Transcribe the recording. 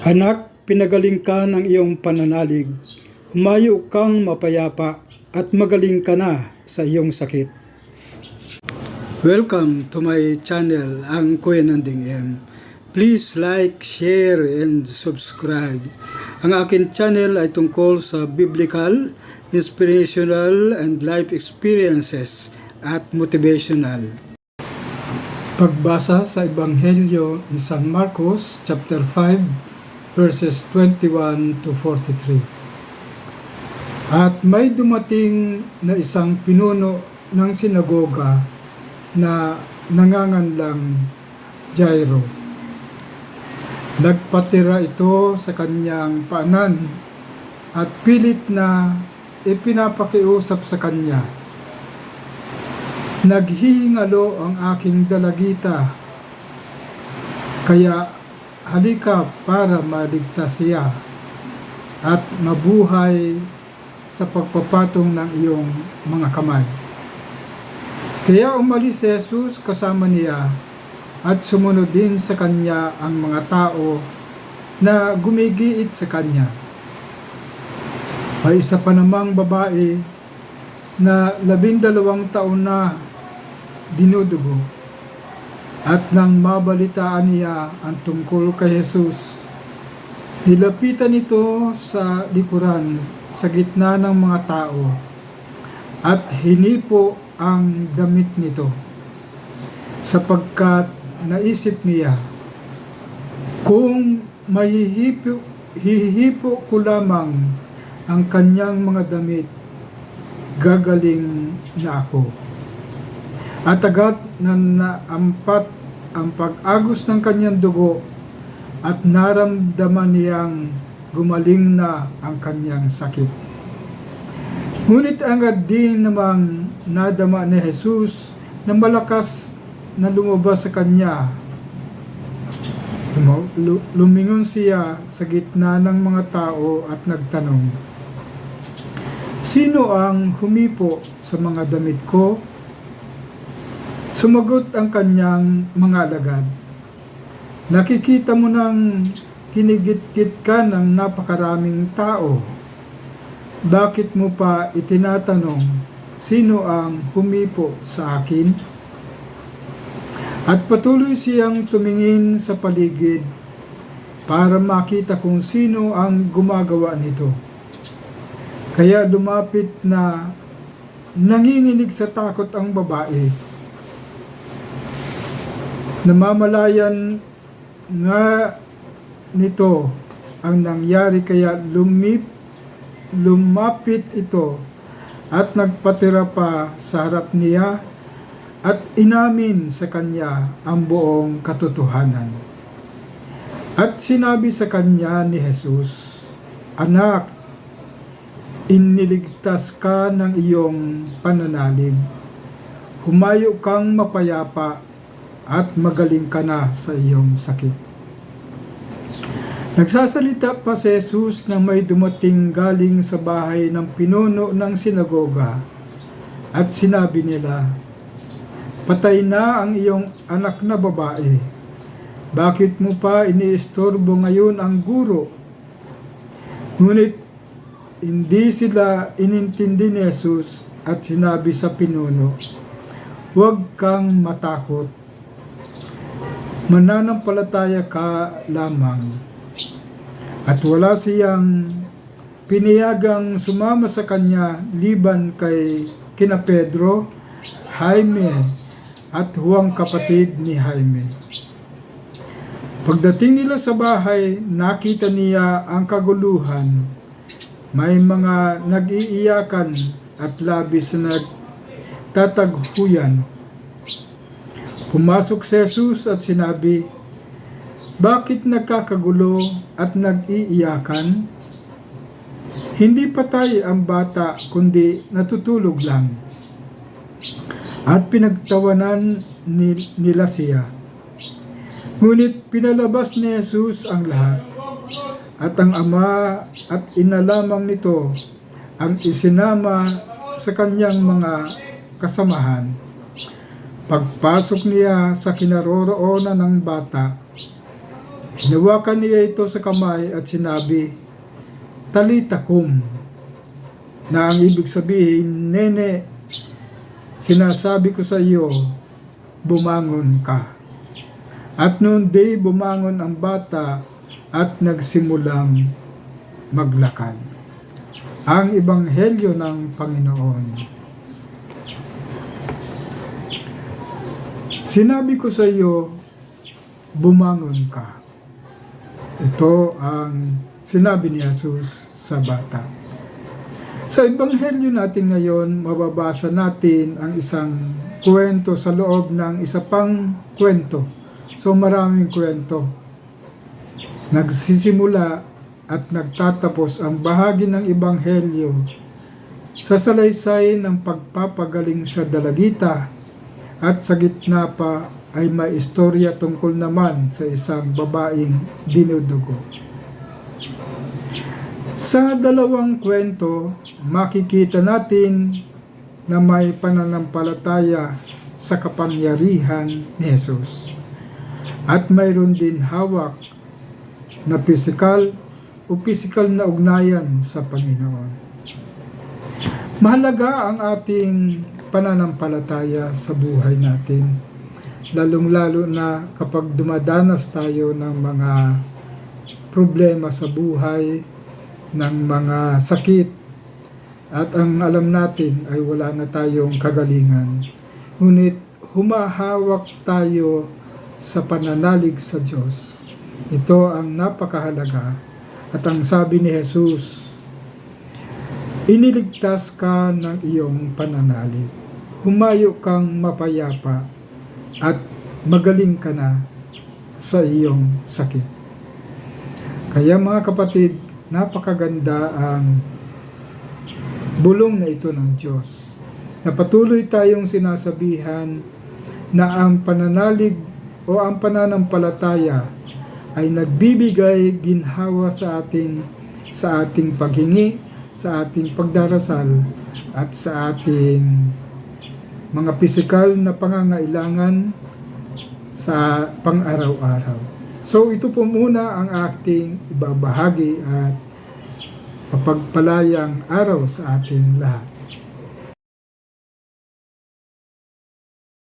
Anak, pinagaling ka ng iyong pananalig. Humayo kang mapayapa at magaling ka na sa iyong sakit. Welcome to my channel, ang Kuya Nanding M. Please like, share, and subscribe. Ang akin channel ay tungkol sa biblical, inspirational, and life experiences at motivational. Pagbasa sa Ebanghelyo ni San Marcos chapter 5 verses 21 to 43. At may dumating na isang pinuno ng sinagoga na nanganganlang Jairo. Nagpatira ito sa kanyang paanan at pilit na ipinapakiusap sa kanya. Naghihingalo ang aking dalagita, kaya halika para maligtas siya at mabuhay sa pagpapatong ng iyong mga kamay. Kaya umalis si Jesus kasama niya at sumunod din sa kanya ang mga tao na gumigiit sa kanya. May isa pa namang babae na labindalawang taon na dinudugo at nang mabalitaan niya ang tungkol kay Jesus, nilapitan ito sa likuran sa gitna ng mga tao at hinipo ang damit nito sapagkat naisip niya kung mahihipo hihipo ko lamang ang kanyang mga damit gagaling na ako at agad na naampat ang pag-agos ng kanyang dugo at naramdaman niyang gumaling na ang kanyang sakit. Ngunit agad din namang nadama ni Jesus na malakas na lumabas sa kanya. Lumingon siya sa gitna ng mga tao at nagtanong, Sino ang humipo sa mga damit ko? Sumagot ang kanyang mga alagad. Nakikita mo nang kinigit-git ka ng napakaraming tao. Bakit mo pa itinatanong sino ang humipo sa akin? At patuloy siyang tumingin sa paligid para makita kung sino ang gumagawa nito. Kaya lumapit na nanginginig sa takot ang babae namamalayan nga nito ang nangyari kaya lumip, lumapit ito at nagpatira pa sa harap niya at inamin sa kanya ang buong katotohanan. At sinabi sa kanya ni Jesus, Anak, iniligtas ka ng iyong pananalig. Humayo kang mapayapa at magaling ka na sa iyong sakit. Nagsasalita pa si Jesus na may dumating galing sa bahay ng pinuno ng sinagoga at sinabi nila, Patay na ang iyong anak na babae. Bakit mo pa iniistorbo ngayon ang guro? Ngunit hindi sila inintindi ni Jesus at sinabi sa pinuno, Huwag kang matakot mananampalataya ka lamang. At wala siyang piniyagang sumama sa kanya liban kay kina Pedro, Jaime, at huwang kapatid ni Jaime. Pagdating nila sa bahay, nakita niya ang kaguluhan. May mga nag-iiyakan at labis na nagtataghuyan. Pumasok si Jesus at sinabi, Bakit nagkakagulo at nag-iiyakan? Hindi patay ang bata kundi natutulog lang. At pinagtawanan ni, nila siya. Ngunit pinalabas ni Jesus ang lahat. At ang ama at ina lamang nito ang isinama sa kanyang mga kasamahan. Pagpasok niya sa kinaroroonan ng bata, Hinawakan niya ito sa kamay at sinabi, Talita kum, na ang ibig sabihin, Nene, sinasabi ko sa iyo, bumangon ka. At noon day bumangon ang bata at nagsimulang maglakad. Ang Ebanghelyo ng Panginoon. Sinabi ko sa iyo, bumangon ka. Ito ang sinabi ni Jesus sa bata. Sa Ebanghelyo natin ngayon, mababasa natin ang isang kwento sa loob ng isa pang kwento. So maraming kwento. Nagsisimula at nagtatapos ang bahagi ng Ebanghelyo sa salaysay ng pagpapagaling sa dalagita at sa gitna pa ay may istorya tungkol naman sa isang babaeng dinudugo. Sa dalawang kwento, makikita natin na may pananampalataya sa kapangyarihan ni Jesus. At mayroon din hawak na pisikal o pisikal na ugnayan sa Panginoon. Mahalaga ang ating pananampalataya sa buhay natin, lalong-lalo na kapag dumadanas tayo ng mga problema sa buhay, ng mga sakit, at ang alam natin ay wala na tayong kagalingan. Ngunit humahawak tayo sa pananalig sa Diyos. Ito ang napakahalaga. At ang sabi ni Jesus, iniligtas ka ng iyong pananalig. Humayo kang mapayapa at magaling ka na sa iyong sakit. Kaya mga kapatid, napakaganda ang bulong na ito ng Diyos. Na patuloy tayong sinasabihan na ang pananalig o ang pananampalataya ay nagbibigay ginhawa sa ating sa ating paghingi, sa ating pagdarasal at sa ating mga pisikal na pangangailangan sa pang-araw-araw. So ito po muna ang ating ibabahagi at mapagpalayang araw sa ating lahat.